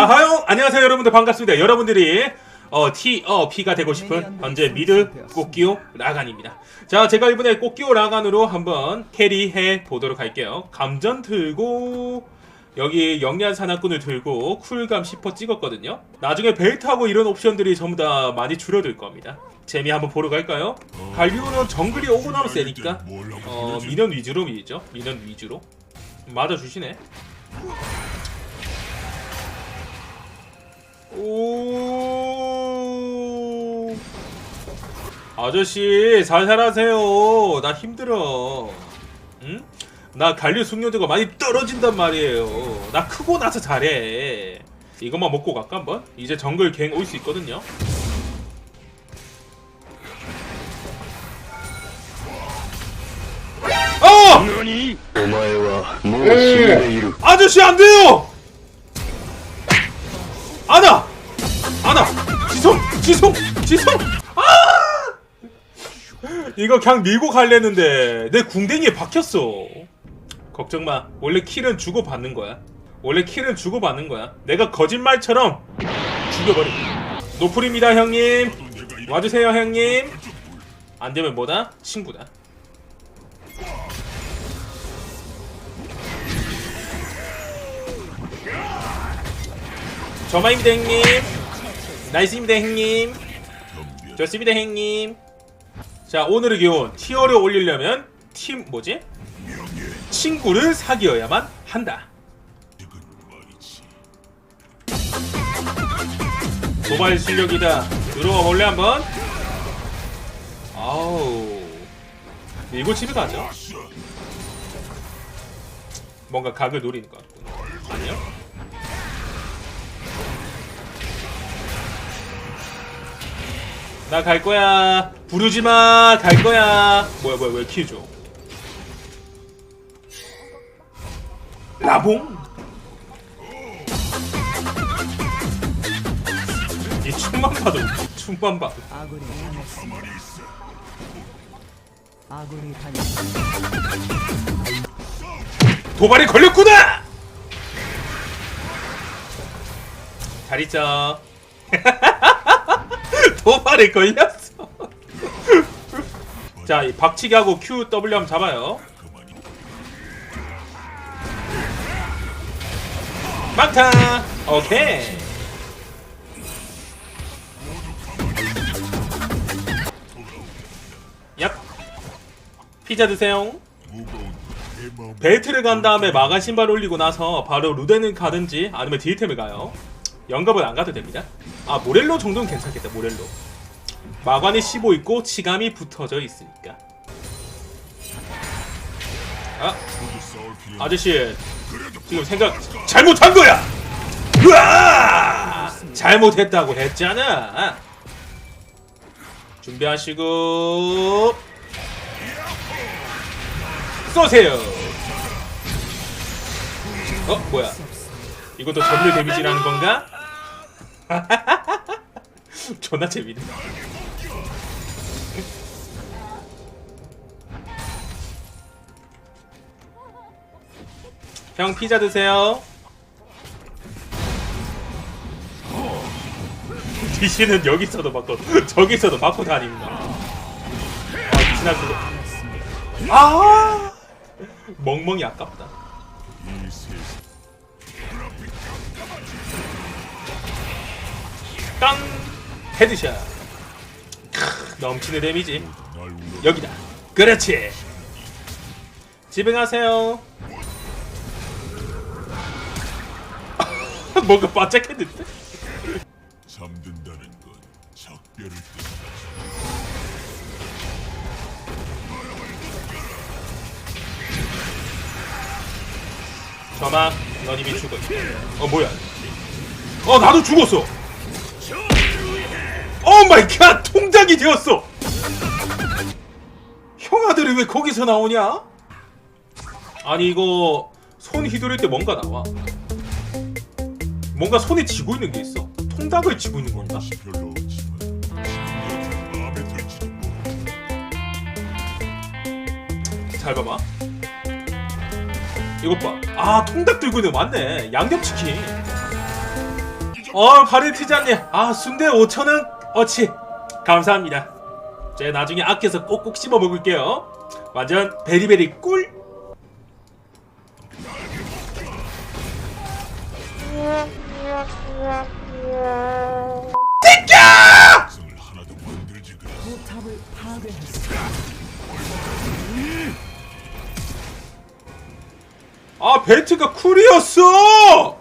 라하용 안녕하세요 여러분들. 반갑습니다. 여러분들이 어, T, 어, P가 되고 싶은 현재 미드 꽃기호 라간입니다. 자 제가 이번에 꽃기호 라간으로 한번 캐리해 보도록 할게요. 감전 들고 여기 영리한 사냥꾼을 들고 쿨감 10% 찍었거든요. 나중에 벨트하고 이런 옵션들이 전부 다 많이 줄어들 겁니다. 재미 한번 보러 갈까요? 갈비오는 정글이 오고 나면 세니까. 어, 미년 위주로 밀죠. 미년 위주로. 맞아주시네 아저씨 살살하세요 나 힘들어 응? 나 갈류 숙련도가 많이 떨어진단 말이에요 나 크고 나서 잘해 이것만 먹고 갈까 한번? 이제 정글 갱 올 수 있거든요 어! 예. 아저씨 안 돼요! 안아! 안아! 지성! 지성! 지성! 아! 이거 그냥 밀고 갈랬는데 내 궁뎅이에 박혔어. 걱정 마. 원래 킬은 주고 받는 거야. 원래 킬은 주고 받는 거야. 내가 거짓말처럼 죽여버려. 노플입니다 형님. 와주세요 형님. 안 되면 뭐다? 친구다. 저마입니다 형님 나이스입니다 형님 좋습니다 형님 자 오늘의 교훈 티어를 올리려면 팀 뭐지? 친구를 사귀어야만 한다 모바일 실력이다 들어와 볼래 한번? 아우 밀고 집에 가죠 뭔가 각을 노리는 것 같군 아니요? 나 갈 거야. 부르지 마. 갈 거야. 뭐야 뭐야 왜 키워줘? 라봉? 이 춤만 봐도 춤만 봐도 아군이 당했습니다. 아군이 당했습니다. 도발이 걸렸구나. 잘 있죠. 도발에 걸렸어. 자, 이 박치기하고 Q, W 한번 잡아요. 막타! 오케이. 얍. 피자 드세요. 벨트를 간 다음에 마간 신발 올리고 나서 바로 루덴을 가든지 아니면 딜템을 가요. 영겁은 안 가도 됩니다. 아 모렐로 정도는 괜찮겠다. 모렐로. 마관이 15 있고 치감이 붙어져 있으니까. 아 아저씨 지금 생각 잘못한 거야. 으아! 잘못했다고 했잖아. 준비하시고 쏘세요. 어 뭐야? 이것도 전류 데미지라는 건가? 존나 재밌네. 형 피자 드세요. 디시는 여기서도 맞고 저기서도 맞고 다닙니다. 아 수도. 아 멍멍이 아깝다. 땅 헤드샷. 크, 넘치는 데미지. 여기다. 그렇지. 가세요. 뭔가 바짝했는데? 잠든다는 건 작별을 뜻. 저막 넌 이미 죽어. 어 뭐야? 어 나도 죽었어 오 마이 갓 통작이 되었어 형아들이 왜 거기서 나오냐? 아니 이거 손 휘두를 때 뭔가 나와. 뭔가 손에 쥐고 있는 게 있어. 통닭을 쥐고 있는 건가. 잘 봐봐. 이것 봐 아 통닭 들고 있는 거 맞네. 양념치킨. 어 바르티자님 아 순대 5천 원 어치 감사합니다. 제가 나중에 아껴서 꼭꼭 씹어 먹을게요. 완전 베리베리 꿀. 아 벨트가 쿨이었어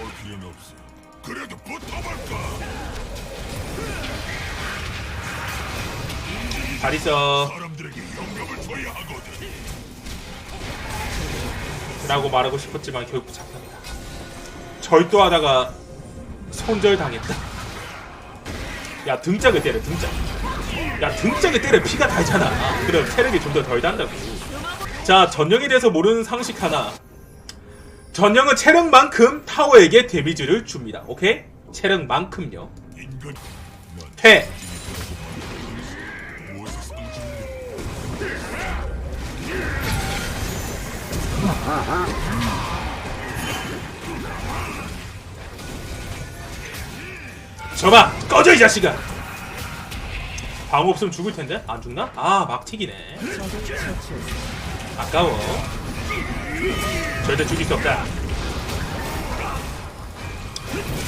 싸울 필요는 없어. 그래도 붙어볼까? 잘 있어. 사람들에게 영감을 줘야 하거든. 라고 말하고 싶었지만 결국 잡혔다. 절도하다가 손절 당했다. 야 등짝을 때려 등짝. 야 등짝을 때려 피가 달잖아. 그럼 체력이 좀 더 덜 단다고. 자 전령에 대해서 모르는 상식 하나 전령은 체력만큼 타워에게 데미지를 줍니다 오케이? 체력만큼요 퇴? 저봐 꺼져 이 자식아 방어 없으면 죽을 텐데 안 죽나? 아 막 튀기네. 아까워 절대 죽일 수 없다.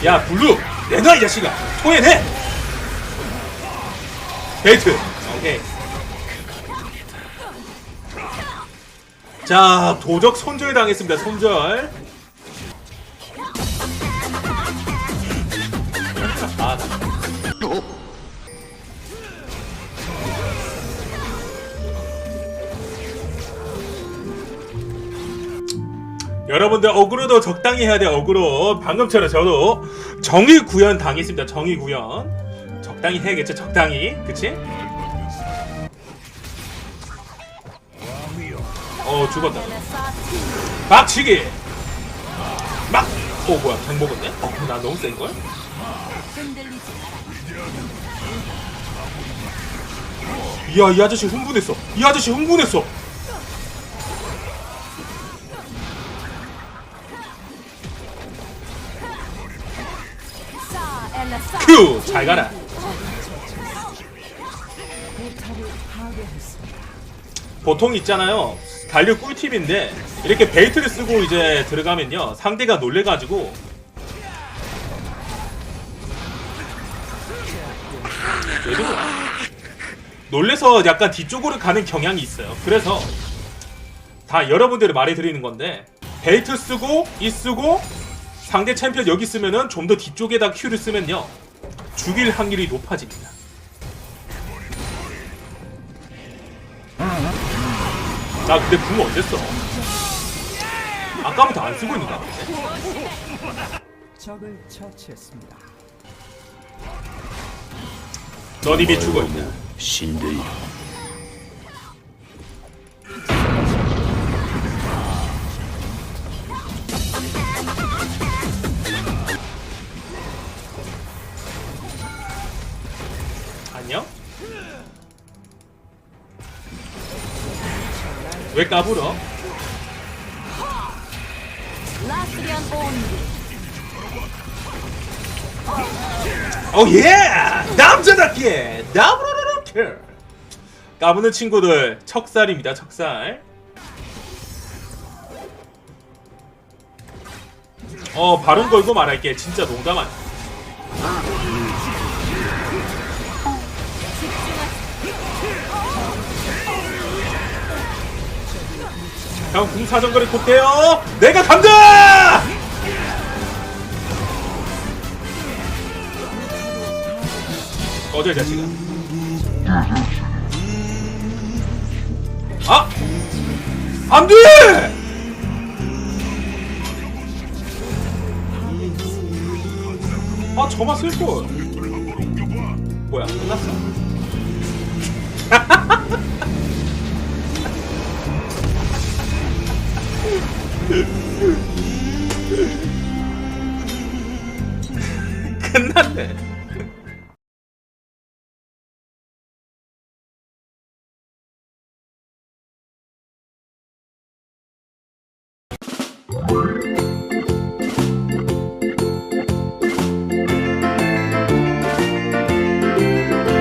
야 블루! 내놔 이 자식아! 토해내 베이트! 오케이. 자 도적 손절 당했습니다 손절 여러분들 어그로도 적당히 해야 돼 어그로 방금처럼 저도 정의 구현 당했습니다 정의 구현 적당히 해야겠죠 적당히 그치? 어 죽었다 박치기 막! 어 뭐야 갱 먹었네? 어, 나 너무 센걸? 이야 이 아저씨 흥분했어 이 아저씨 흥분했어 큐! 잘 가라. 보통 있잖아요 달력 꿀팁인데 이렇게 베이트를 쓰고 이제 들어가면요 상대가 놀래가지고? 놀래서 약간 뒤쪽으로 가는 경향이 있어요 그래서 다 여러분들이 말해드리는 건데 베이트 쓰고 이 쓰고 상대 챔피언 여기 쓰면은 좀 더 뒤쪽에다 Q를 쓰면요 죽일 확률이 높아집니다 나 근데 궁 언제 써? 아까부터 안 쓰고 있는 거 같은데? 적을 처치했습니다. 넌 이미 죽어있냐? 신들여 왜 까불어? 오 예! 남자답게! 나부르르르 까부는 친구들 척살입니다 척살. 어 발음 걸고 말할게. 진짜 농담 아니야 형 궁사정거리 못해요 내가 간다 꺼져 이 자식아 아! 안돼! 아 저만 쓸걸 뭐야 끝났어? 끝났네